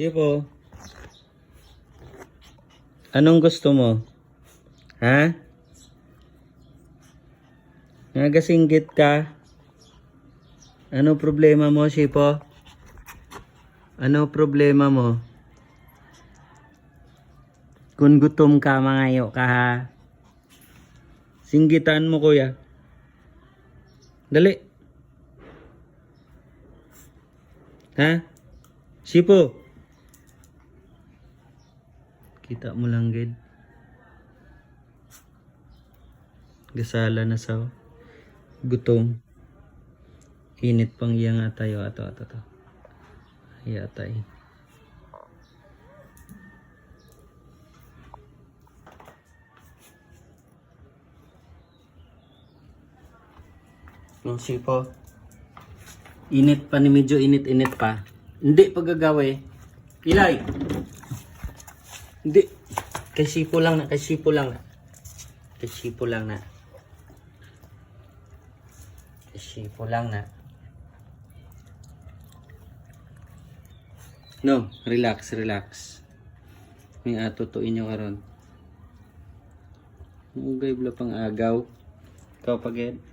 Sipo. Anong gusto mo? Ha? Nagasinggit ka? Ano problema mo, Sipo? Ano problema mo? Kung gutom ka, mangayo ka ha. Singgitan mo, kuya. Dali. Ha? Sipo. Kita mo lang, gid. Gasala na sa gutom. Init pang iya nga tayo. Ato, ato, ato. Iya tayo. No, sipo. Init pa ni medyo init-init pa. Hindi paggagawa eh. Ilay. Hindi. Kay sipo lang na, kay lang na. Kay lang na. Kay lang na. No, relax, relax. May ato to inyo karon. Ugay bla pang agaw. Ikaw pagid. Oops!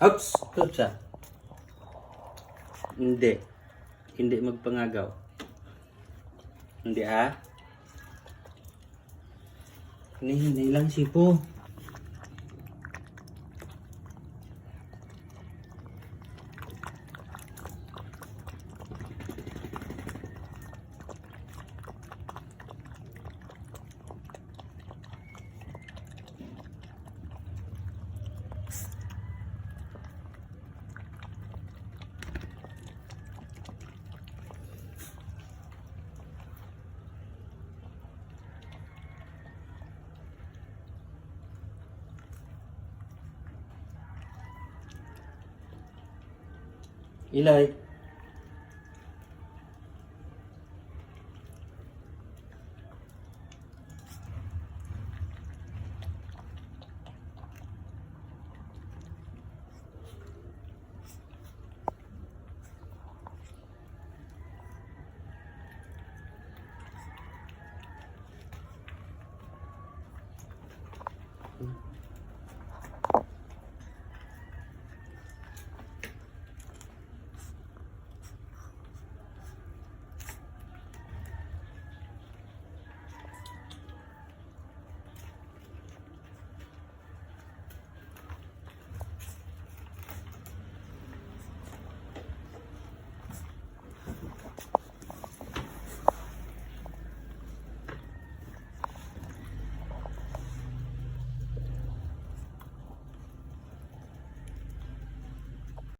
Oops ah. Hindi. Hindi magpangagaw. Hindi ah. Hindi, hindi lang sipo. Ilay. Hmm.